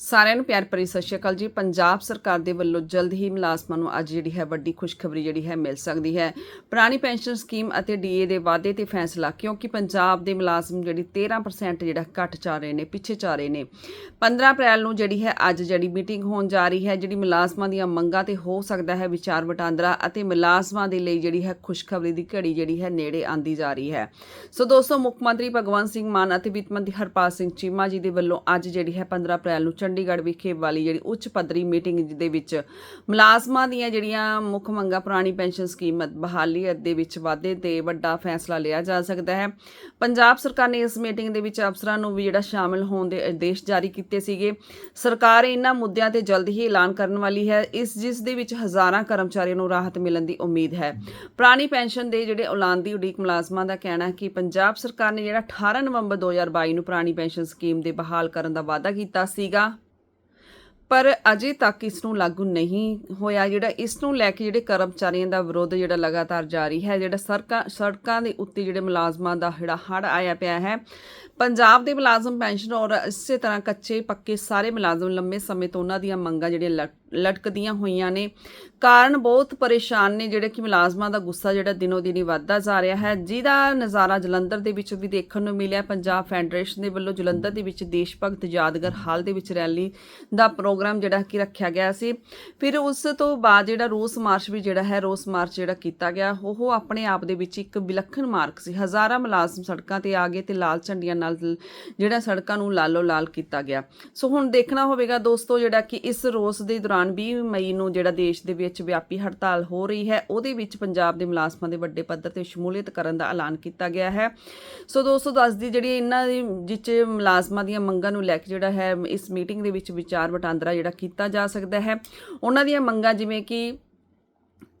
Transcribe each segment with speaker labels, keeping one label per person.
Speaker 1: ਸਾਰਿਆਂ ਨੂੰ ਪਿਆਰ ਭਰੀ ਸਤਿ ਸ਼੍ਰੀ ਅਕਾਲ ਜੀ। ਪੰਜਾਬ ਸਰਕਾਰ ਦੇ ਵੱਲੋਂ ਜਲਦ ਹੀ ਮੁਲਾਜ਼ਮਾਂ ਨੂੰ ਅੱਜ ਜਿਹੜੀ ਹੈ ਵੱਡੀ ਖੁਸ਼ਖਬਰੀ ਜਿਹੜੀ ਹੈ ਮਿਲ ਸਕਦੀ ਹੈ। ਪੁਰਾਣੀ ਪੈਨਸ਼ਨ ਸਕੀਮ ਅਤੇ ਡੀਏ ਦੇ ਵਾਅਦੇ ਤੇ ਫੈਸਲਾ, ਕਿਉਂਕਿ ਪੰਜਾਬ ਦੇ ਮੁਲਾਜ਼ਮ ਜਿਹੜੀ 13% ਜਿਹੜਾ ਘਟ ਚਾ ਰਹੇ ਨੇ, ਪਿੱਛੇ ਚਾ ਰਹੇ ਨੇ। 15 ਅਪ੍ਰੈਲ ਨੂੰ ਜਿਹੜੀ ਹੈ ਅੱਜ ਜਿਹੜੀ ਮੀਟਿੰਗ ਹੋਣ ਜਾ ਰਹੀ ਹੈ, ਜਿਹੜੀ ਮੁਲਾਜ਼ਮਾਂ ਦੀਆਂ ਮੰਗਾਂ ਤੇ ਹੋ ਸਕਦਾ ਹੈ ਵਿਚਾਰ ਵਟਾਂਦਰਾ ਅਤੇ ਮੁਲਾਜ਼ਮਾਂ ਦੇ ਲਈ ਜਿਹੜੀ ਹੈ ਖੁਸ਼ਖਬਰੀ ਦੀ ਘੜੀ ਜਿਹੜੀ ਹੈ ਨੇੜੇ ਆਂਦੀ ਜਾ ਰਹੀ ਹੈ। ਸੋ ਦੋਸਤੋ, ਮੁੱਖ ਮੰਤਰੀ ਭਗਵੰਤ ਸਿੰਘ ਮਾਨ ਅਤੇ ਵਿੱਤ ਮੰਤਰੀ ਹਰਪਾਲ ਸਿੰਘ ਚੀਮਾ ਜੀ ਦੇ ਵੱਲੋਂ ਅੱਜ ਜਿਹੜੀ ਹੈ 15 ਅਪ੍ਰੈਲ ਨੂੰ ਚੰਡੀਗੜ੍ਹ ਵਿਖੇ ਵਾਲੀ ਜਿਹੜੀ ਉੱਚ ਪੱਧਰੀ ਮੀਟਿੰਗ ਦੇ ਵਿੱਚ ਮੁਲਾਜ਼ਮਾਂ ਦੀਆਂ ਜਿਹੜੀਆਂ ਮੁੱਖ ਮੰਗਾਂ ਪੁਰਾਣੀ ਪੈਨਸ਼ਨ ਸਕੀਮ ਬਹਾਲੀ ਦੇ ਵਿੱਚ ਵਾਧੇ ਤੇ ਵੱਡਾ ਫੈਸਲਾ ਲਿਆ ਜਾ ਸਕਦਾ ਹੈ। ਪੰਜਾਬ ਸਰਕਾਰ ਨੇ ਇਸ ਮੀਟਿੰਗ ਦੇ ਵਿੱਚ ਅਫਸਰਾਂ ਨੂੰ ਵੀ ਜਿਹੜਾ ਸ਼ਾਮਲ ਹੋਣ ਦੇ ਆਦੇਸ਼ ਜਾਰੀ ਕੀਤੇ ਸੀਗੇ। ਸਰਕਾਰ ਇਹਨਾਂ ਮੁੱਦਿਆਂ ਤੇ ਜਲਦ ਹੀ ਐਲਾਨ ਕਰਨ ਵਾਲੀ ਹੈ। ਇਸ ਜਿਸ ਦੇ ਵਿੱਚ ਹਜ਼ਾਰਾਂ ਕਰਮਚਾਰੀਆਂ ਨੂੰ ਰਾਹਤ ਮਿਲਣ ਦੀ ਉਮੀਦ ਹੈ। ਪੁਰਾਣੀ ਪੈਨਸ਼ਨ ਦੇ ਜਿਹੜੇ ਐਲਾਨ ਦੀ ਉਡੀਕ ਮੁਲਾਜ਼ਮਾਂ ਦਾ ਕਹਿਣਾ ਹੈ ਕਿ ਪੰਜਾਬ ਸਰਕਾਰ ਨੇ ਜਿਹੜਾ 18 ਨਵੰਬਰ 2022 ਨੂੰ ਪੁਰਾਣੀ ਪੈਨਸ਼ਨ ਸਕੀਮ ਦੇ ਬਹਾਲ ਕਰਨ ਦਾ ਵਾਅਦਾ ਕੀਤਾ ਸੀਗਾ। ਪਰ ਅਜੇ ਤੱਕ ਇਸ ਨੂੰ ਲਾਗੂ ਨਹੀਂ ਹੋਇਆ ਜਿਹੜਾ ਇਸ ਨੂੰ ਲੈ ਕੇ ਜਿਹੜੇ ਕਰਮਚਾਰੀਆਂ ਦਾ ਵਿਰੋਧ ਜਿਹੜਾ ਲਗਾਤਾਰ ਜਾਰੀ ਹੈ, ਜਿਹੜਾ ਸੜਕਾਂ ਸੜਕਾਂ ਦੇ ਉੱਤੇ ਜਿਹੜੇ ਮੁਲਾਜ਼ਮਾਂ ਦਾ ਜਿਹੜਾ ਹੜ ਆਇਆ ਪਿਆ ਹੈ ਪੰਜਾਬ ਦੇ ਮੁਲਾਜ਼ਮ ਪੈਨਸ਼ਨ ਔਰ ਇਸੇ ਤਰ੍ਹਾਂ ਕੱਚੇ ਪੱਕੇ ਸਾਰੇ ਮੁਲਾਜ਼ਮ ਲੰਮੇ ਸਮੇਂ ਤੋਂ ਉਹਨਾਂ ਦੀਆਂ ਮੰਗਾਂ ਜਿਹੜੀਆਂ ਲਟ- ਲਟਕਦੀਆਂ ਹੋਈਆਂ ਨੇ। ਕਾਰਨ ਬਹੁਤ ਪਰੇਸ਼ਾਨ ਨੇ ਜਿਹੜੇ ਕਿ ਮੁਲਾਜ਼ਮਾਂ ਦਾ ਗੁੱਸਾ ਜਿਹੜਾ ਦਿਨੋ ਦਿਨ ਹੀ ਵੱਧਦਾ ਜਾ ਰਿਹਾ ਹੈ। ਜਿਹਦਾ ਨਜ਼ਾਰਾ ਜਲੰਧਰ ਦੇ ਵਿੱਚ ਵੀ ਦੇਖਣ ਨੂੰ ਮਿਲਿਆ। ਪੰਜਾਬ ਫੈਡਰੇਸ਼ਨ ਦੇ ਵੱਲੋਂ ਜਲੰਧਰ ਦੇ ਵਿੱਚ ਦੇਸ਼ ਭਗਤ ਯਾਦਗਾਰ ਹਾਲ ਦੇ ਵਿੱਚ ਰੈਲੀ ਦਾ ਪ੍ਰੋਗਰਾਮ ਜਿਹੜਾ ਕਿ ਰੱਖਿਆ ਗਿਆ ਸੀ। ਫਿਰ ਉਸ ਤੋਂ ਬਾਅਦ ਜਿਹੜਾ ਰੋਸ ਮਾਰਚ ਵੀ ਜਿਹੜਾ ਹੈ, ਰੋਸ ਮਾਰਚ ਜਿਹੜਾ ਕੀਤਾ ਗਿਆ, ਉਹ ਆਪਣੇ ਆਪ ਦੇ ਵਿੱਚ ਇੱਕ ਵਿਲੱਖਣ ਮਾਰਕ ਸੀ। ਹਜ਼ਾਰਾਂ ਮੁਲਾਜ਼ਮ ਸੜਕਾਂ ਤੇ ਆ ਗਏ ਤੇ ਲਾਲ ਝੰਡੀਆਂ ਨਾਲ ਜਿਹੜਾ ਸੜਕਾਂ ਨੂੰ ਲਾਲੋ ਲਾਲ ਕੀਤਾ ਗਿਆ। ਸੋ ਹੁਣ ਦੇਖਣਾ ਹੋਵੇਗਾ ਦੋਸਤੋ ਜਿਹੜਾ ਕਿ ਇਸ ਰੋਸ ਦੇ ਦੌਰਾਨ 20 ਮਈ ਨੂੰ ਜਿਹੜਾ ਦੇਸ਼ ਦੇ ਵਿੱਚ ਵਿਆਪੀ ਹੜਤਾਲ ਹੋ ਰਹੀ ਹੈ, ਉਹਦੇ ਵਿੱਚ ਪੰਜਾਬ ਦੇ ਮੁਲਾਜ਼ਮਾਂ ਦੇ ਵੱਡੇ ਪੱਧਰ ਤੇ ਸ਼ਮੂਲੀਅਤ ਕਰਨ ਦਾ ਐਲਾਨ ਕੀਤਾ ਗਿਆ ਹੈ। ਸੋ ਦੋਸਤੋ ਦੱਸਦੀ ਜਿਹੜੀ ਇਹਨਾਂ ਦੀ ਜਿੱਚ ਮੁਲਾਜ਼ਮਾਂ ਦੀਆਂ ਮੰਗਾਂ ਨੂੰ ਲੈ ਕੇ ਜਿਹੜਾ ਹੈ, ਇਸ ਮੀਟਿੰਗ ਦੇ ਵਿੱਚ ਵਿਚਾਰ ਵਟਾਂਦਰਾ ਜਿਹੜਾ ਕੀਤਾ ਜਾ ਸਕਦਾ ਹੈ। ਉਹਨਾਂ ਦੀਆਂ ਮੰਗਾਂ ਜਿਵੇਂ ਕਿ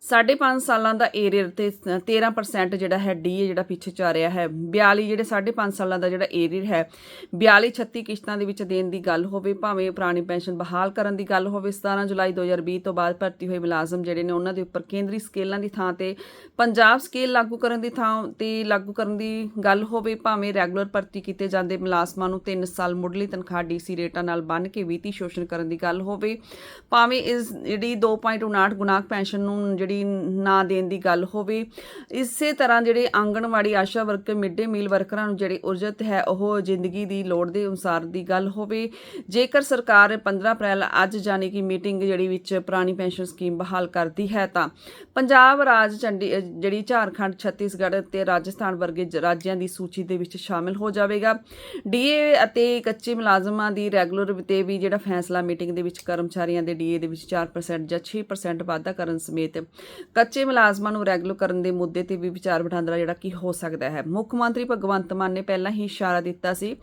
Speaker 1: ਸਾਢੇ ਪੰਜ ਸਾਲਾਂ ਦਾ ਏਰੀਅਰ ਤੇ 13% ਜਿਹੜਾ ਹੈ ਡੀਏ ਜਿਹੜਾ ਪਿੱਛੇ ਚ ਆ ਰਿਹਾ ਹੈ। 42 ਜਿਹੜੇ ਸਾਢੇ ਪੰਜ ਸਾਲਾਂ ਦਾ ਜਿਹੜਾ ਏਰੀਅਰ ਹੈ 42 36 ਕਿਸ਼ਤਾਂ ਦੇ ਵਿੱਚ ਦੇਣ ਦੀ ਗੱਲ ਹੋਵੇ, ਭਾਵੇਂ ਪੁਰਾਣੀ ਪੈਨਸ਼ਨ ਬਹਾਲ ਕਰਨ ਦੀ ਗੱਲ ਹੋਵੇ 17 ਜੁਲਾਈ 2020 ਤੋਂ ਬਾਅਦ ਭਰਤੀ ਹੋਏ ਮੁਲਾਜ਼ਮ ਜਿਹੜੇ ਨੇ ਉਹਨਾਂ ਦੇ ਉੱਪਰ ਕੇਂਦਰੀ ਸਕੇਲਾਂ ਦੀ ਥਾਂ ਤੇ, ਪੰਜਾਬ ਸਕੇਲ ਲਾਗੂ ਕਰਨ ਦੀ ਥਾਂ ਤੇ ਲਾਗੂ ਕਰਨ ਦੀ ਗੱਲ ਹੋਵੇ, ਭਾਵੇਂ ਰੈਗੂਲਰ ਭਰਤੀ ਕੀਤੇ ਜਾਂਦੇ ਮੁਲਾਜ਼ਮਾਂ ਨੂੰ 3 ਸਾਲ ਮੁੱਢਲੀ ਤਨਖਾਹ ਡੀਸੀ ਰੇਟਾਂ ਨਾਲ ਬੰਨ ਕੇ ਵਿੱਤੀ ਸ਼ੋਸ਼ਣ ਕਰਨ ਦੀ ਗੱਲ ਹੋਵੇ, ਭਾਵੇਂ ਇਸ ਜਿਹੜੀ 2.59 ਗੁਣਾਕ ਪੈਨਸ਼ਨ ਨੂੰ ਜਿਹੜੀ ਨਾ ਦੇਣ ਦੀ ਗੱਲ ਹੋਵੇ। ਇਸੇ ਤਰ੍ਹਾਂ ਜਿਹੜੇ anganwadi ASHA worker mid day meal ਵਰਕਰਾਂ ਨੂੰ ਜਿਹੜੀ ਉਰਜਤ ਹੈ, ਉਹ ਜ਼ਿੰਦਗੀ ਦੀ ਲੋੜ ਦੇ ਅਨੁਸਾਰ ਦੀ ਗੱਲ ਹੋਵੇ। ਜੇਕਰ ਸਰਕਾਰ 15 ਅਪ੍ਰੈਲ ਅੱਜ ਜਾਣੀ ਕਿ ਮੀਟਿੰਗ ਜਿਹੜੀ ਵਿੱਚ ਪੁਰਾਣੀ ਪੈਨਸ਼ਨ ਸਕੀਮ ਬਹਾਲ ਕਰਦੀ ਹੈ, ਤਾਂ ਪੰਜਾਬ ਰਾਜ ਚੰਡੀ ਜਿਹੜੀ ਝਾਰਖੰਡ, ਛੱਤੀਸਗੜ੍ਹ ਤੇ ਰਾਜਸਥਾਨ ਵਰਗੇ ਜ- ਰਾਜਾਂ ਦੀ ਸੂਚੀ ਦੇ ਵਿੱਚ ਸ਼ਾਮਿਲ ਹੋ ਜਾਵੇਗਾ। ਡੀਏ ਅਤੇ ਕੱਚੇ ਮੁਲਾਜ਼ਮਾਂ ਦੀ ਰੈਗੂਲਰ ਤੇ ਵੀ ਜਿਹੜਾ ਫੈਸਲਾ ਮੀਟਿੰਗ ਦੇ ਵਿੱਚ ਕਰਮਚਾਰੀਆਂ ਦੇ ਡੀਏ ਦੇ ਵਿੱਚ 4% ਜਾਂ 6% ਵਾਧਾ ਕਰਨ ਸਮੇਤ ਕੱਚੇ ਮੁਲਾਜ਼ਮਾਂ ਨੂੰ ਰੈਗੂਲਰ ਕਰਨ ਦੇ ਮੁੱਦੇ ਤੇ ਵੀ ਵਿਚਾਰ ਵਟਾਂਦਰਾ ਜਿਹੜਾ ਕੀ ਹੋ ਸਕਦਾ ਹੈ। ਮੁੱਖ ਮੰਤਰੀ ਭਗਵੰਤ ਮਾਨ ਨੇ ਪਹਿਲਾਂ ਹੀ ਇਸ਼ਾਰਾ ਦਿੱਤਾ ਸੀ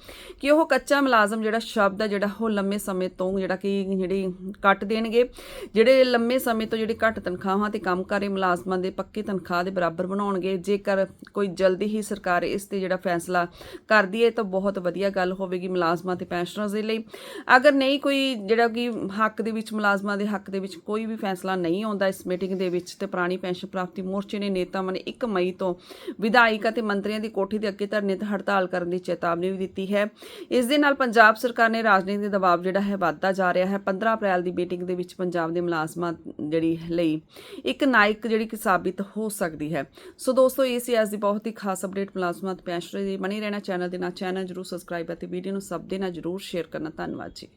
Speaker 1: ਕਿ ਉਹ ਕੱਚਾ ਮੁਲਾਜ਼ਮ ਜਿਹੜਾ ਸ਼ਬਦ ਹੈ ਜਿਹੜਾ ਉਹ ਲੰਮੇ ਸਮੇਂ ਤੋਂ ਜਿਹੜਾ ਕਿ ਜਿਹੜੀ ਕੱਟ ਦੇਣਗੇ, ਜਿਹੜੇ ਲੰਮੇ ਸਮੇਂ ਤੋਂ ਜਿਹੜੇ ਘੱਟ ਤਨਖਾਹਾਂ ਤੇ ਕੰਮ ਕਰ ਰਹੇ ਮੁਲਾਜ਼ਮਾਂ ਦੇ ਪੱਕੀ ਤਨਖਾਹ ਦੇ ਬਰਾਬਰ ਬਣਾਉਣਗੇ। ਜੇਕਰ ਕੋਈ ਜਲਦੀ ਹੀ ਸਰਕਾਰ ਇਸ ਤੇ ਜਿਹੜਾ ਫੈਸਲਾ ਕਰਦੀ ਹੈ ਤਾਂ ਬਹੁਤ ਵਧੀਆ ਗੱਲ ਹੋਵੇਗੀ ਮੁਲਾਜ਼ਮਾਂ ਤੇ ਪੈਨਸ਼ਨਰਸ ਦੇ ਲਈ। ਅਗਰ ਨਹੀਂ ਕੋਈ ਜਿਹੜਾ ਕਿ ਹੱਕ ਦੇ ਵਿੱਚ ਮੁਲਾਜ਼ਮਾਂ ਦੇ ਹੱਕ ਦੇ ਵਿੱਚ ਕੋਈ ਵੀ ਫੈਸਲਾ ਨਹੀਂ ਆਉਂਦਾ ਇਸ ਮੀਟਿੰਗ ਦੇ ਵਿੱਚ ਵਿੱਚ ਤੇ ਪੁਰਾਣੀ ਪੈਨਸ਼ਨ ਪ੍ਰਾਪਤੀ ਮੋਰਚੇ ਨੇ ਨੇਤਾਵਾਂ ਨੇ 1 ਮਈ ਤੋਂ ਵਿਧਾਇਕ ਅਤੇ ਮੰਤਰੀਆਂ ਦੀ ਕੋਠੀ ਦੇ ਅੱਗੇ ਧਰਨੇ ਤੇ ਹੜਤਾਲ ਕਰਨ ਦੀ ਚੇਤਾਵਨੀ ਵੀ ਦਿੱਤੀ ਹੈ। ਇਸ ਦੇ ਨਾਲ ਪੰਜਾਬ ਸਰਕਾਰ ਨੇ ਰਾਜਨੀਤਿਕ ਦਬਾਅ ਜਿਹੜਾ ਹੈ ਵੱਧਦਾ ਜਾ ਰਿਹਾ ਹੈ। 15 ਅਪ੍ਰੈਲ ਦੀ ਮੀਟਿੰਗ ਦੇ ਵਿੱਚ ਪੰਜਾਬ ਦੇ ਮੁਲਾਜ਼ਮਾਂ ਜਿਹੜੀ ਲਈ ਇੱਕ ਨਾਇਕ ਜਿਹੜੀ ਕਿ ਸਾਬਿਤ ਹੋ ਸਕਦੀ ਹੈ। ਸੋ ਦੋਸਤੋ, ਇਹ ਸੀ ਅੱਜ ਦੀ ਬਹੁਤ ਹੀ ਖਾਸ ਅਪਡੇਟ। ਮੁਲਾਜ਼ਮਾਂ ਤੇ ਪੈਨਸ਼ਨਰ ਦੀ ਬਣੀ ਰਹਿਣਾ ਚੈਨਲ ਦੇ ਨਾਲ ਚੈਨਲ ਜਰੂਰ ਸਬਸਕ੍ਰਾਈਬ ਅਤੇ ਵੀਡੀਓ ਨੂੰ ਸਭ ਦੇ ਨਾਲ ਜਰੂਰ ਸ਼ੇਅਰ ਕਰਨਾ। ਧੰਨਵਾਦ ਜੀ।